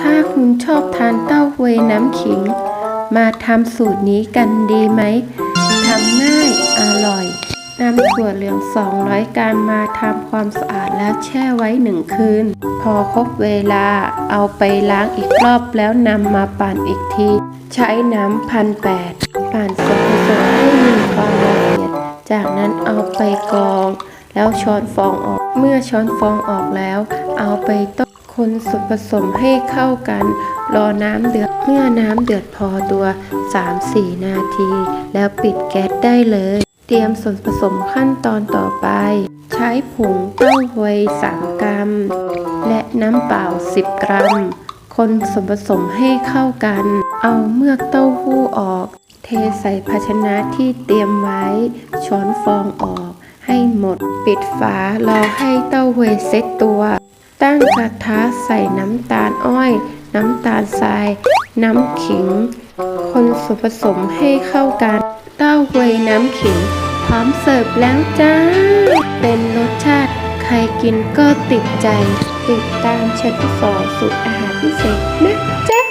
ถ้าคุณชอบทานเต้าหวยน้ำขิง มาทำสูตรนี้กันดีไหมทำง่ายอร่อยนำถั่วเหลือง 200 กรัมมาทำความสะอาดแล้วแช่ไว้หนึ่งคืน พอครบเวลาเอาไปล้างอีกรอบแล้วนำมาปั่นอีกที ใช้น้ำพันแปดปั่นส่วนผสมให้มีความละเอียด จากนั้นเอาไปกรอง แล้วช้อนฟองออก เมื่อช้อนฟองออกแล้ว เอาไปต้ม คนส่วนผสมให้เข้ากัน รอน้ำเดือด เมื่อน้ำเดือดพอตัว 3-4 นาที แล้วปิดแก๊สได้เลย เตรียมส่วนผสมขั้นตอนต่อไป ใช้ผงเต้าหวย 3 กรัม และน้ำเปล่า 10 กรัม คนส่วนผสมให้เข้ากัน เอาเมือกเต้าหู้ออก เทใส่ภาชนะที่เตรียมไว้ ช้อนฟองออกให้หมด ปิดฝารอให้เต้าหวยเซ็ตตัว ตั้งกระทะใส่น้ำตาลอ้อย น้ำตาลทราย น้ำขิง คนส่วนผสมให้เข้ากัน เต้าหวยน้ำขิง พร้อมเสิร์ฟแล้วจ้า เป็นรสชาติใครกินก็ติดใจ ติดตามเชฟสอสูตรอาหารพิเศษนะจ๊ะ